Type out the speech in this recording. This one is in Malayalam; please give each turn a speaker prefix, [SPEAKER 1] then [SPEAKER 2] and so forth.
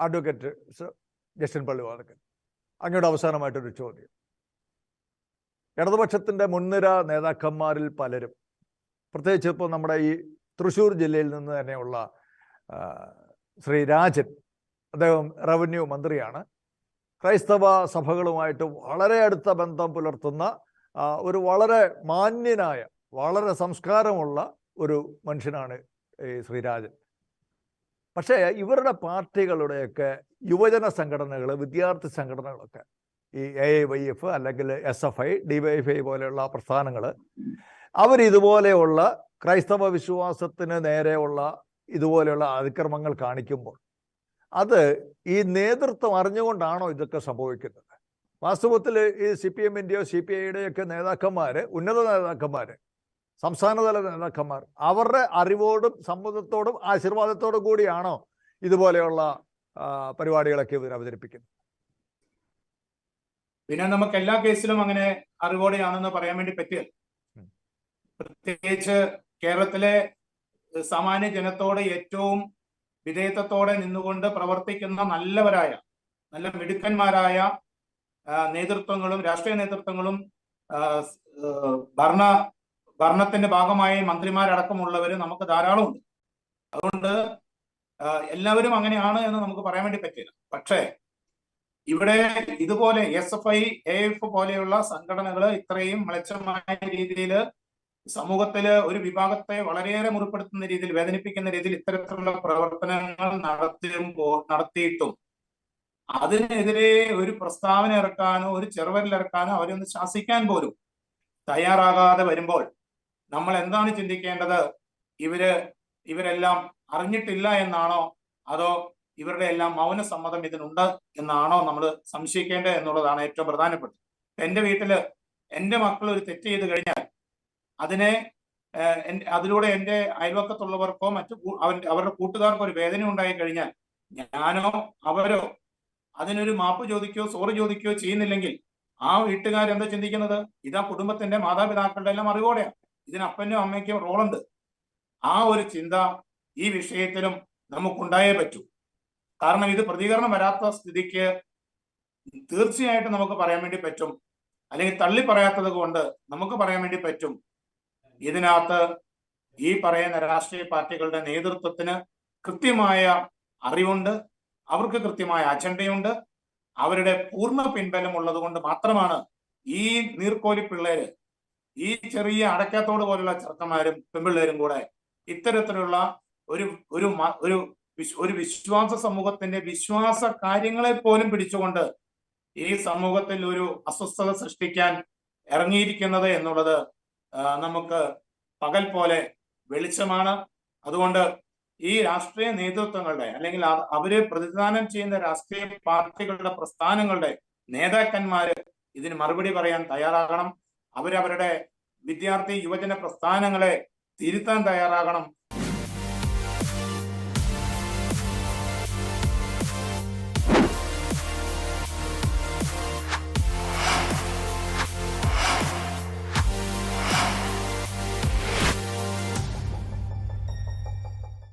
[SPEAKER 1] അഡ്വക്കേറ്റ് ജസ്റ്റിൻ പള്ളി പള്ളിവാതക്കൻ. അങ്ങയുടെ അവസാനമായിട്ടൊരു ചോദ്യം. ഇടതുപക്ഷത്തിന്റെ മുൻനിര നേതാക്കന്മാരിൽ പലരും പ്രത്യേകിച്ച് ഇപ്പോൾ നമ്മുടെ ഈ തൃശ്ശൂർ ജില്ലയിൽ നിന്ന് തന്നെയുള്ള ശ്രീ രാജൻ അദ്ദേഹം റവന്യൂ മന്ത്രിയാണ്. ക്രൈസ്തവ സഭകളുമായിട്ട് വളരെ അടുത്ത ബന്ധം പുലർത്തുന്ന ഒരു വളരെ മാന്യനായ വളരെ സംസ്കാരമുള്ള ഒരു മനുഷ്യനാണ് ഈ ശ്രീരാജൻ പക്ഷേ ഇവരുടെ പാർട്ടികളുടെയൊക്കെ യുവജന സംഘടനകൾ വിദ്യാർത്ഥി സംഘടനകളൊക്കെ ഈ എ ഐ വൈ എഫ് അല്ലെങ്കിൽ S F I D Y F I പോലെയുള്ള പ്രസ്ഥാനങ്ങൾ അവരിതുപോലെയുള്ള ക്രൈസ്തവ വിശ്വാസത്തിന് നേരെയുള്ള ഇതുപോലെയുള്ള അതിക്രമങ്ങൾ കാണിക്കുമ്പോൾ അത് ഈ നേതൃത്വം അറിഞ്ഞുകൊണ്ടാണോ ഇതൊക്കെ സംഭവിക്കുന്നത്? വാസ്തവത്തിൽ ഈ സി പി എമ്മിന്റെയോ സി പി ഐയുടെയൊക്കെ നേതാക്കന്മാർ ഉന്നത നേതാക്കന്മാർ സംസ്ഥാനതല നേതാക്കന്മാർ അവരുടെ അറിവോടും സമ്മതത്തോടും ആശീർവാദത്തോടും കൂടിയാണോ ഇതുപോലെയുള്ള പരിപാടികളൊക്കെ ഇവർ അവതരിപ്പിക്കുന്നത്?
[SPEAKER 2] പിന്നെ നമുക്ക് എല്ലാ കേസിലും അങ്ങനെ അറിവോടെയാണെന്ന് പറയാൻ വേണ്ടി പറ്റില്ല. പ്രത്യേകിച്ച് കേരളത്തിലെ സാമാന്യ ജനത്തോട് ഏറ്റവും വിധേയത്വത്തോടെ നിന്നുകൊണ്ട് പ്രവർത്തിക്കുന്ന നല്ലവരായ നല്ല മിടുക്കന്മാരായ നേതൃത്വങ്ങളും രാഷ്ട്രീയ നേതൃത്വങ്ങളും ഭരണ ഭരണത്തിന്റെ ഭാഗമായി മന്ത്രിമാരടക്കമുള്ളവർ നമുക്ക് ധാരാളമുണ്ട്. അതുകൊണ്ട് എല്ലാവരും അങ്ങനെയാണ് എന്ന് നമുക്ക് പറയാൻ വേണ്ടി പറ്റില്ല. പക്ഷേ ഇവിടെ ഇതുപോലെ S F I A F പോലെയുള്ള സംഘടനകൾ ഇത്രയും മ്ലേച്ഛമായ രീതിയിൽ സമൂഹത്തിൽ ഒരു വിഭാഗത്തെ വളരെയേറെ മുറിപ്പെടുത്തുന്ന രീതിയിൽ വേദനിപ്പിക്കുന്ന രീതിയിൽ ഇത്തരത്തിലുള്ള പ്രവർത്തനങ്ങൾ നടത്തുമ്പോൾ നടത്തിയിട്ടും അതിനെതിരെ ഒരു പ്രസ്താവന ഇറക്കാനോ ഒരു ചെറുവരിലിറക്കാനോ അവരൊന്ന് ശാസിക്കാൻ പോലും തയ്യാറാകാതെ വരുമ്പോൾ നമ്മൾ എന്താണ് ചിന്തിക്കേണ്ടത്? ഇവർ ഇവരെല്ലാം അറിഞ്ഞിട്ടില്ല എന്നാണോ? അതോ ഇവരുടെ എല്ലാം മൗന സമ്മതം ഇതിനുണ്ട് എന്നാണോ നമ്മൾ സംശയിക്കേണ്ടത് എന്നുള്ളതാണ് ഏറ്റവും പ്രധാനപ്പെട്ടത്. എന്റെ വീട്ടിൽ എന്റെ മക്കൾ ഒരു തെറ്റ് ചെയ്ത് കഴിഞ്ഞാൽ അതിനെ അതിലൂടെ എന്റെ അയൽവക്കത്തുള്ളവർക്കോ മറ്റു അവന്റെ അവരുടെ കൂട്ടുകാർക്കോ ഒരു വേദന ഉണ്ടായി കഴിഞ്ഞാൽ ഞാനോ അവരോ അതിനൊരു മാപ്പ് ചോദിക്കുകയോ സോറി ചോദിക്കുകയോ ചെയ്യുന്നില്ലെങ്കിൽ ആ വീട്ടുകാരെന്താ ചിന്തിക്കുന്നത്? ഇതാ കുടുംബത്തിന്റെ മാതാപിതാക്കളുടെ എല്ലാം അറിവോടെയാണ് ഇതിന് അപ്പനും അമ്മയ്ക്കും റോളുണ്ട്. ആ ഒരു ചിന്ത ഈ വിഷയത്തിലും നമുക്കുണ്ടായേ പറ്റൂ. കാരണം ഇത് പ്രതികരണം വരാത്ത സ്ഥിതിക്ക് തീർച്ചയായിട്ടും നമുക്ക് പറയാൻ വേണ്ടി പറ്റും. അല്ലെങ്കിൽ തള്ളി പറയാത്തത് കൊണ്ട് നമുക്ക് പറയാൻ വേണ്ടി പറ്റും. ഇതിനകത്ത് ഈ പറയുന്ന രാഷ്ട്രീയ പാർട്ടികളുടെ നേതൃത്വത്തിന് കൃത്യമായ അറിവുണ്ട്. അവർക്ക് കൃത്യമായ അജണ്ടയുണ്ട്. അവരുടെ പൂർണ പിൻബലം ഉള്ളത് കൊണ്ട് മാത്രമാണ് ഈ നീർക്കോലി പിള്ളേര് ഈ ചെറിയ അടക്കാത്തോട് പോലുള്ള ചെറുക്കന്മാരും പെമ്പിള്ളേരും കൂടെ ഇത്തരത്തിലുള്ള ഒരു ഒരു ഒരു ഒരു വിശ്വാസ സമൂഹത്തിന്റെ വിശ്വാസ കാര്യങ്ങളെ പോലും പിടിച്ചുകൊണ്ട് ഈ സമൂഹത്തിൽ ഒരു അസ്വസ്ഥത സൃഷ്ടിക്കാൻ ഇറങ്ങിയിരിക്കുന്നത് എന്നുള്ളത് നമുക്ക് പകൽ പോലെ വെളിച്ചമാണ്. അതുകൊണ്ട് ഈ രാഷ്ട്രീയ നേതൃത്വങ്ങളുടെ അല്ലെങ്കിൽ അവർ പ്രതിദാനം ചെയ്യുന്ന രാഷ്ട്രീയ പാർട്ടികളുടെ പ്രസ്ഥാനങ്ങളുടെ നേതാക്കന്മാര് ഇതിന് മറുപടി പറയാൻ തയ്യാറാകണം. അവരവരുടെ വിദ്യാർത്ഥി യുവജന പ്രസ്ഥാനങ്ങളെ തിരുത്താൻ തയ്യാറാകണം.